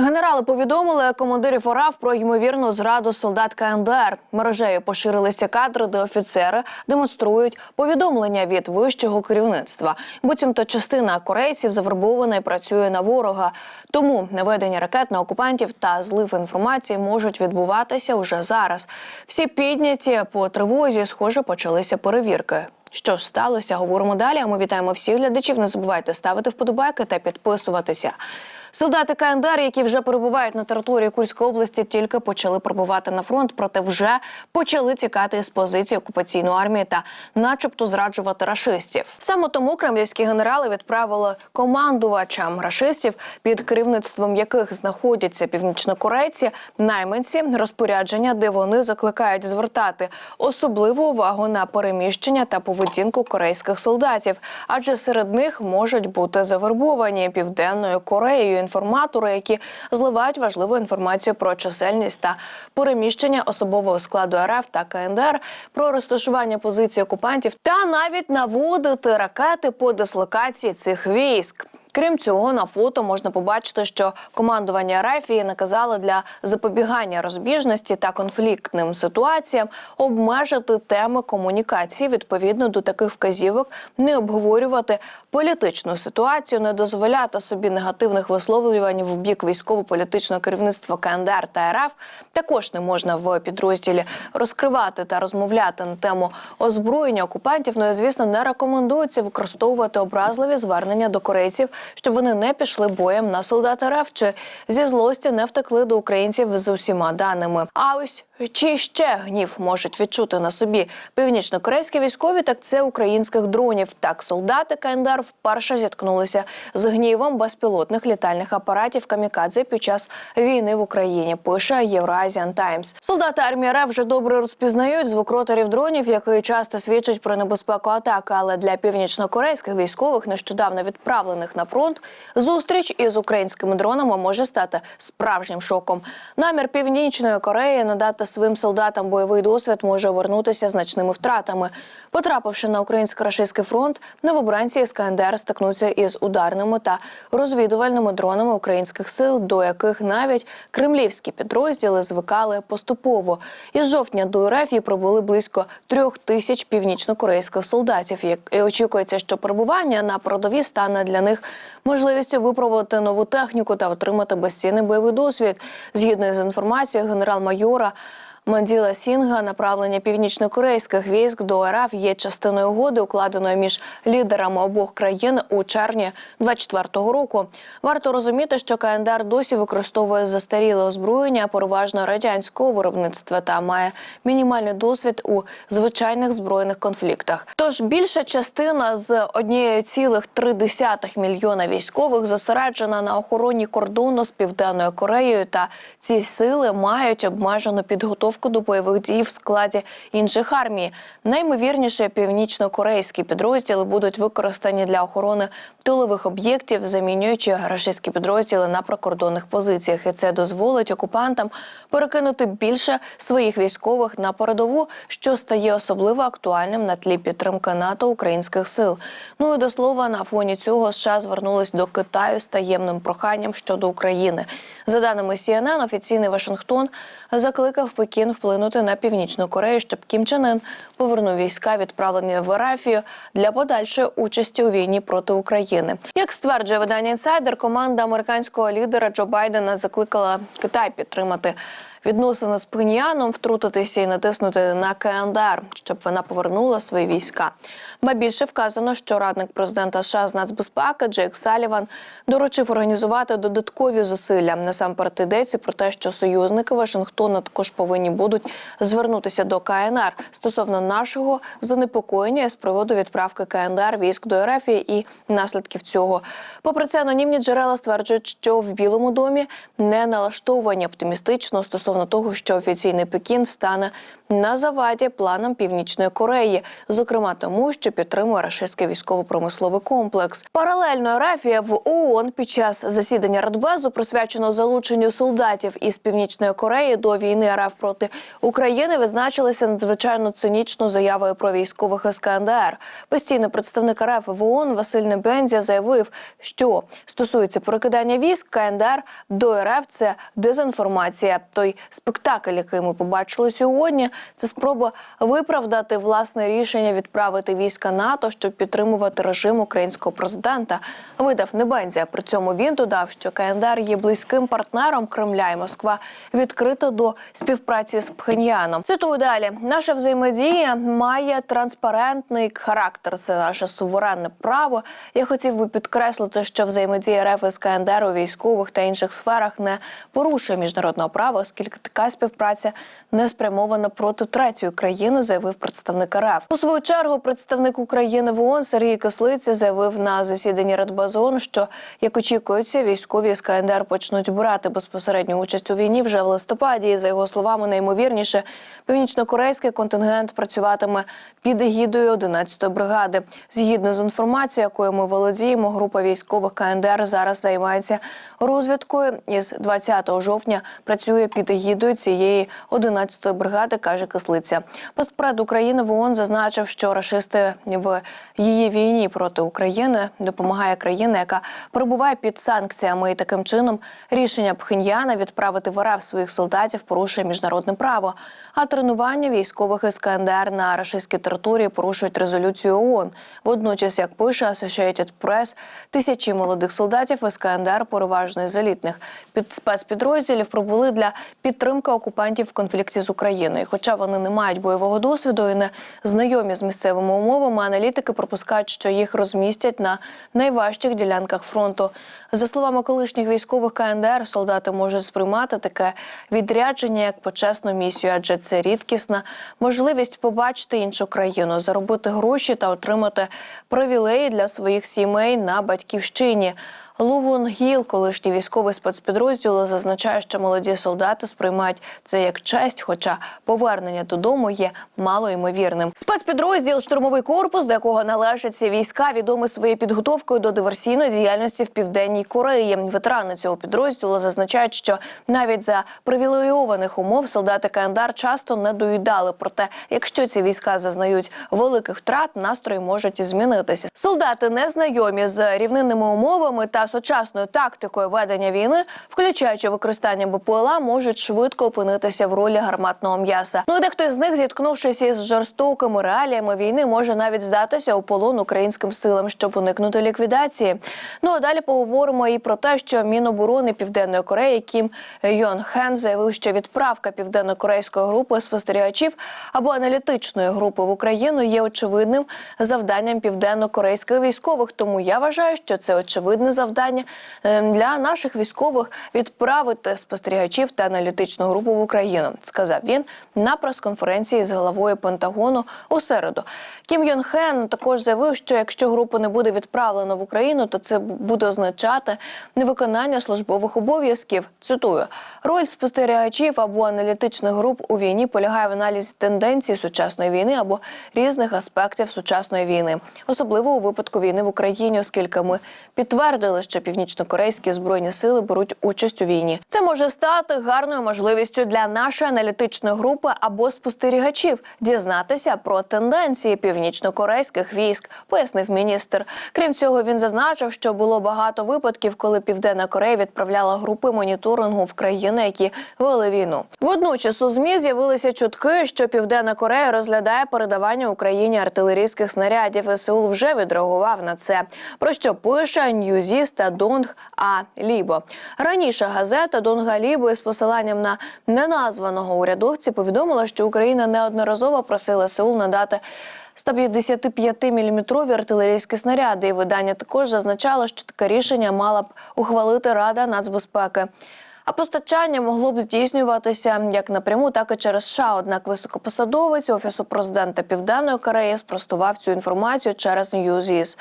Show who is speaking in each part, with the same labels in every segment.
Speaker 1: Генерали повідомили командирів ОРАВ про ймовірну зраду солдат КНДР. Мережею поширилися кадри, де офіцери демонструють повідомлення від вищого керівництва. Буцімто частина корейців завербована і працює на ворога. Тому наведення ракет на окупантів та злив інформації можуть відбуватися уже зараз. Всі підняті по тривозі, схоже, почалися перевірки. Що ж сталося? Говоримо далі. А ми вітаємо всіх глядачів. Не забувайте ставити вподобайки та підписуватися. Солдати КНДР, які вже перебувають на території Курської області, тільки почали прибувати на фронт, проте вже почали тікати з позиції окупаційної армії та, начебто, зраджувати рашистів. Саме тому кремлівські генерали відправили командувачам рашистів, під керівництвом яких знаходяться північнокорейці, найманці розпорядження, де вони закликають звертати особливу увагу на переміщення та поведінку корейських солдатів, адже серед них можуть бути завербовані південною Кореєю інформатори, які зливають важливу інформацію про чисельність та переміщення особового складу РФ та КНДР, про розташування позицій окупантів та навіть наводити ракети по дислокації цих військ. Крім цього, на фото можна побачити, що командування Рафії наказали для запобігання розбіжності та конфліктним ситуаціям обмежити теми комунікації відповідно до таких вказівок, не обговорювати політичну ситуацію, не дозволяти собі негативних висловлювань в бік військово-політичного керівництва КНДР та РФ. Також не можна в підрозділі розкривати та розмовляти на тему озброєння окупантів. Ну і звісно, не рекомендується використовувати образливі звернення до корейців щоб вони не пішли боєм на солдат РФ чи зі злості не втекли до українців з усіма даними. А ось чи ще гнів можуть відчути на собі північно-корейські військові, так це українських дронів. Так, солдати КНДР вперше зіткнулися з гнівом безпілотних літальних апаратів камікадзе під час війни в Україні. Пише Eurasian Times. Солдати армії РФ вже добре розпізнають звук роторів дронів, який часто свідчить про небезпеку атаки. Але для північно-корейських військових, нещодавно відправлених на фронт, зустріч із українськими дронами може стати справжнім шоком. Намір північної Кореї надати своїм солдатам бойовий досвід може обернутися значними втратами. Потрапивши на українсько-рашистський фронт, новобранці із КНДР стикнуться із ударними та розвідувальними дронами українських сил, до яких навіть кремлівські підрозділи звикали поступово. Із жовтня до РФ її прибули близько трьох тисяч північно-корейських солдатів. І очікується, що перебування на передовій стане для них можливістю випробувати нову техніку та отримати безцінний бойовий досвід. Згідно з інформацією генерал-майора. Манділа Сінга, направлення північно-корейських військ до РФ є частиною угоди, укладеної між лідерами обох країн у червні 24-го року. Варто розуміти, що КНДР досі використовує застаріле озброєння, переважно радянського виробництва та має мінімальний досвід у звичайних збройних конфліктах. Тож більша частина з 1,3 мільйона військових зосереджена на охороні кордону з південною Кореєю, та ці сили мають обмежену підготовку до бойових дій в складі інших армій. Наймовірніше, північно-корейські підрозділи будуть використані для охорони тилових об'єктів, замінюючи рашистські підрозділи на прикордонних позиціях. І це дозволить окупантам перекинути більше своїх військових на передову, що стає особливо актуальним на тлі підтримки НАТО українських сил. Ну і до слова, на фоні цього США звернулись до Китаю з таємним проханням щодо України. За даними CNN, офіційний Вашингтон закликав Пекін вплинути на північну Корею, щоб Кім Чен Ын повернув війська, відправлені в Арафію для подальшої участі у війні проти України. Як стверджує видання інсайдер, команда американського лідера Джо Байдена закликала Китай підтримати. Відносини з Пхеньяном, втрутитися і натиснути на КНДР, щоб вона повернула свої війська. Ба більше вказано, що радник президента США з нацбезпеки Джейк Саліван доручив організувати додаткові зусилля. Насамперед йдеться про те, що союзники Вашингтона також повинні будуть звернутися до КНР стосовно нашого занепокоєння з приводу відправки КНДР військ до РФ і наслідків цього. Попри це, анонімні джерела стверджують, що в Білому домі не налаштовані оптимістично стосовно стосовно того, що офіційний Пекін стане на заваді планам Північної Кореї, зокрема тому, що підтримує рашистський військово-промисловий комплекс. Паралельно Рафія в ООН під час засідання Радбезу, присвяченого залученню солдатів із Північної Кореї до війни РФ проти України, визначилися надзвичайно цинічною заявою про військових із КНДР. Постійний представник РФ в ООН Василь Небензя заявив, що стосується перекидання військ КНДР до РФ, це дезінформація. Той спектакль, який ми побачили сьогодні, це спроба виправдати власне рішення відправити війська НАТО, щоб підтримувати режим українського президента. Видав Небензя. При цьому він додав, що КНДР є близьким партнером Кремля і Москва відкрита до співпраці з Пхеньяном. Цитую далі: наша взаємодія має транспарентний характер. Це наше суверенне право. Я хотів би підкреслити, що взаємодія РФ із КНДР у військових та інших сферах не порушує міжнародного права, оскільки така співпраця не спрямована проти третьої країни, заявив представник РФ. У свою чергу представник України в ООН Сергій Кислиця заявив на засіданні Радбазон, що як очікується, військові з КНДР почнуть брати безпосередню участь у війні вже в листопаді. І, за його словами, найімовірніше північнокорейський контингент працюватиме під егідою 11-ї бригади. Згідно з інформацією, якою ми володіємо, група військових КНДР зараз займається розвідкою. І з 20 жовтня працює під егідою цієї 11-ї бригади, каже Кислиця. Постпред України в ООН зазначив, що рашисти в її війні проти України допомагає країна, яка перебуває під санкціями, і таким чином рішення Пхеньяна відправити в РФ своїх солдатів порушує міжнародне право. А тренування військових із КНДР на рашистській території порушують резолюцію ООН. Водночас, як пише Associated Press, тисячі молодих солдатів із КНДР, переважно із елітних під спецпідрозділів, прибули для підтримки окупантів в конфлікті з Україною. Хоча вони не мають бойового досвіду і не знайомі з місцевими умовами, аналітики припускають, що їх розмістять на найважчих ділянках фронту. За словами колишніх військових КНДР, солдати можуть сприймати таке відрядження як почесну місію, адже це рідкісна можливість побачити іншу країну, заробити гроші та отримати привілеї для своїх сімей на батьківщині. Лувун Гіл, колишній військовий спецпідрозділ, зазначає, що молоді солдати сприймають це як честь, хоча повернення додому є малоймовірним. Спецпідрозділ штурмовий корпус, до якого належать ці війська, відомий своєю підготовкою до диверсійної діяльності в південній Кореї. Ветерани цього підрозділу зазначають, що навіть за привілейованих умов солдати КНДР часто не доїдали. Проте, якщо ці війська зазнають великих втрат, настрої можуть змінитися. Солдати не знайомі з рівнинними умовами та сучасною тактикою ведення війни, включаючи використання БПЛА, можуть швидко опинитися в ролі гарматного м'яса. Ну і дехто з них, зіткнувшись із жорстокими реаліями війни, може навіть здатися у полон українським силам, щоб уникнути ліквідації. Ну а далі поговоримо і про те, що Міноборони Південної Кореї Кім Йон Хен заявив, що відправка південно-корейської групи спостерігачів або аналітичної групи в Україну є очевидним завданням південно-корейських військових. Тому я вважаю, що це очевидне завдання е, для наших військових відправити спостерігачів та аналітичну групу в Україну, сказав він на прес-конференції з головою Пентагону у середу. Кім Йон Хен також заявив, що якщо група не буде відправлена в Україну, то це буде означати невиконання службових обов'язків. Цитую роль спостерігачів або аналітичних груп у війні полягає в аналізі тенденцій сучасної війни або різних аспектів сучасної війни, особливо у випадку війни в Україні, оскільки ми підтвердили, що північно-корейські збройні сили беруть участь у війні. Це може стати гарною можливістю для нашої аналітичної групи або спостерігачів дізнатися про тенденції північно-корейських військ, пояснив міністр. Крім цього, він зазначив, що було багато випадків, коли Південна Корея відправляла групи моніторингу в країни, які вели війну. Водночас у змі з'явилися чутки, що Південна Корея розглядає передавання Україні артилерійських снарядів. І Сеул вже відреагував на це. Про що пише Ньюзіст та Донг А Лібо. Раніше газета Донга Лібо із посиланням на неназваного урядовця повідомила, що Україна неодноразово просила Сеул надати 155-мм артилерійські снаряди. І видання також зазначало, що таке рішення мала б ухвалити Рада нацбезпеки. А постачання могло б здійснюватися як напряму, так і через США. Однак високопосадовець офісу президента Південної Кореї спростував цю інформацію через Ньюзіс.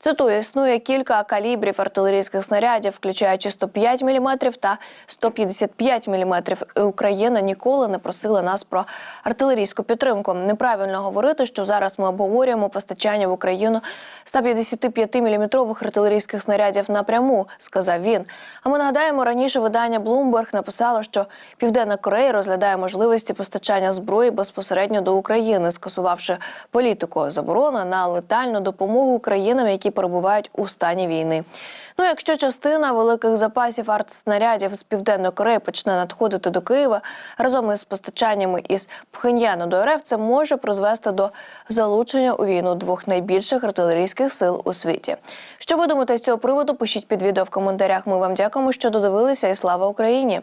Speaker 1: Цитую, існує кілька калібрів артилерійських снарядів, включаючи 105 мм та 155 мм. І Україна ніколи не просила нас про артилерійську підтримку. Неправильно говорити, що зараз ми обговорюємо постачання в Україну 155 мм артилерійських снарядів напряму, сказав він. А ми нагадаємо, раніше видання Bloomberg написало, що Південна Корея розглядає можливості постачання зброї безпосередньо до України, скасувавши політику заборони на летальну допомогу країнам, які перебувають у стані війни. Ну, якщо частина великих запасів артснарядів з південної Кореї почне надходити до Києва разом із постачаннями із Пхеньяну до РФ, це може призвести до залучення у війну двох найбільших артилерійських сил у світі. Що ви думаєте з цього приводу? Пишіть під відео в коментарях. Ми вам дякуємо, що додивилися, і слава Україні!